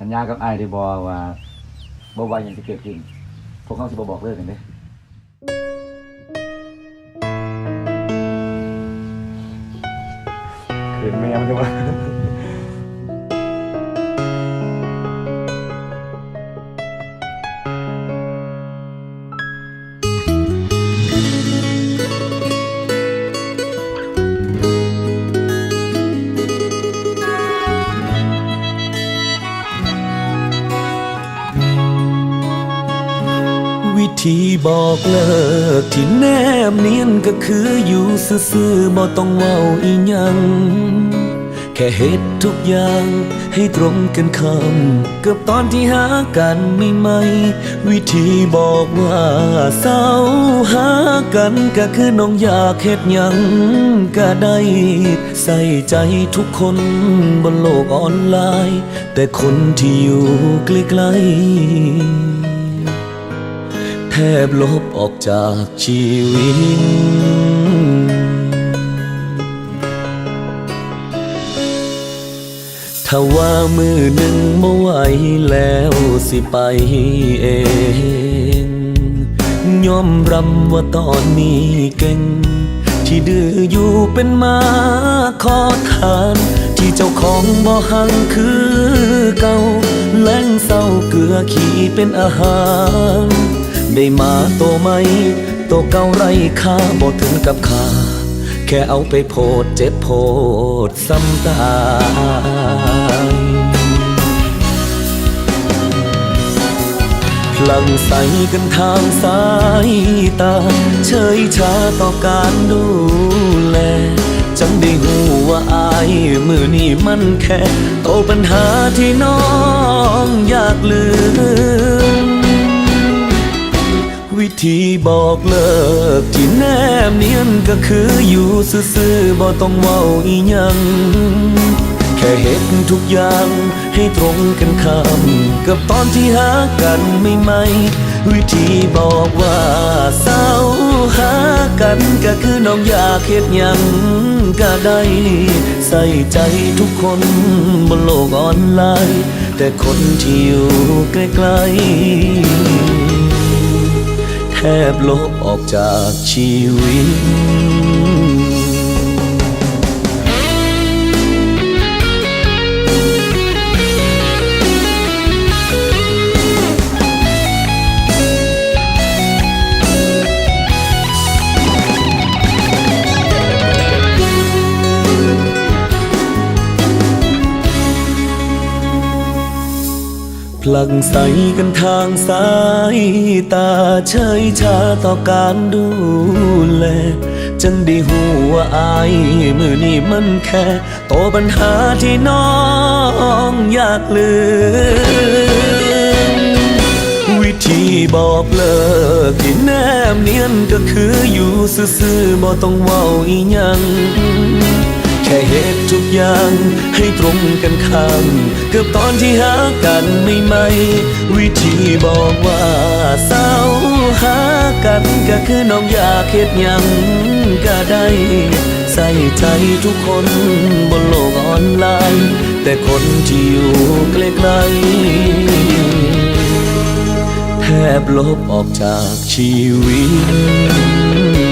สัญญากับไอ้ายได้บอว่าบ่ว่าหยังจะเกิดขึ้น พวกเขาสิบ่บอกเลิกกันเด้คืนแม่มันจะว่า วิธีบอกเลิกที่แนบเนียนก็คืออยู่ซื่อๆบ่ต้องเว้าอีหยัง แค่เฮ็ดทุกอย่างให้ตรงกันคำกือบตอนที่หากันไม่ไหม วิธีบอกว่าเศร้าหากันก็คือน้องอยากเฮ็ดหยังก็ได้ ใส่ใจทุกคนบนโลกออนไลน์ แต่คนที่อยู่ใกล้ๆ แทบลบออกจากชีวิต ถ้าว่ามือหนึ่งบ่ไหวแล้วสิไปเอง ยอมรับว่าตอนนี้เก่ง ที่ดื้ออยู่เป็นมาขอทานที่เจ้าของบ่หังคือเก่าแหลงเศร้าเกลือขี้เป็นอาหาร ได้มาโตไหม โตเก่าไรค่าบ่ถึงกับค่าแค่เอาไปโพดเจ็บโพดซ้ำตายพลังใสกันทางสายตา เฉยชาต่อการดูแล จังได้หูว่าอายมือนี่มันแค่ โตปัญหาที่น้องอยากลืม วิธีบอกเลิกที่แนบเนียนก็คืออยู่ซื่อๆบ่ต้องเว้าอีหยัง แค่เฮ็ดทุกอย่างให้ตรงกันคำกับตอนที่หากันไม่ไหมวิธีบอกว่าเศร้าหากันก็คือน้องอยากเฮ็ดหยังก็ได้ใส่ใจทุกคนบนโลกออนไลน์ แต่คนที่อยู่ใกล้ๆ บลบออกจากชีวิต พลังใสกันทางสายตาเฉยชาต่อการดูแลจังได้หูว่าอายมือนี่มันแค่โตปัญหาที่น้องอยากลืมวิธีบอกเลิกที่แนบเนียนก็คืออยู่ซื่อๆบ่ต้องเว้าอีหยัง อย่างให้ตรงกันข้ามกือบตอนที่หากันไม่ไหม วิธีบอกว่าเศร้าหากันก็คือน้องอยากเฮ็ดยังก็ได้ใส่ใจทุกคนบนโลกออนไลน์ แต่คนที่อยู่ใกล้ๆแทบลบออกจากชีวิต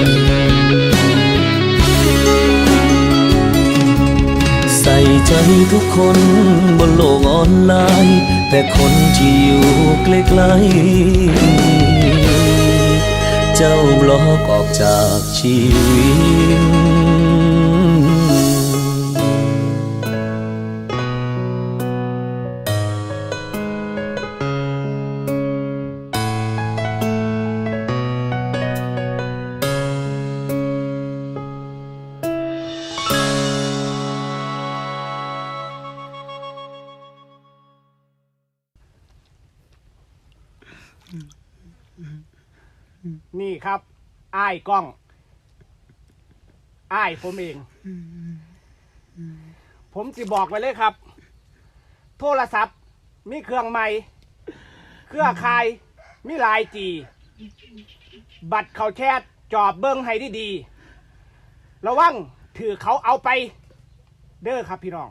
ใจทุกคนบนโลกออนไลน์ แต่คนที่อยู่ใกล้ๆเจ้าบล็อกออกจากชีวิต นี่ครับอ้ายกล้องอ้ายผมเอง ผมจะบอกไว้เลยครับ โทรศัพท์ มีเครื่องใหม่เครือข่ายมีลายจี บัตรเขาแชทจอบเบิ้งให้ดีๆระวังถือเขาเอาไป เด้อครับพี่น้อง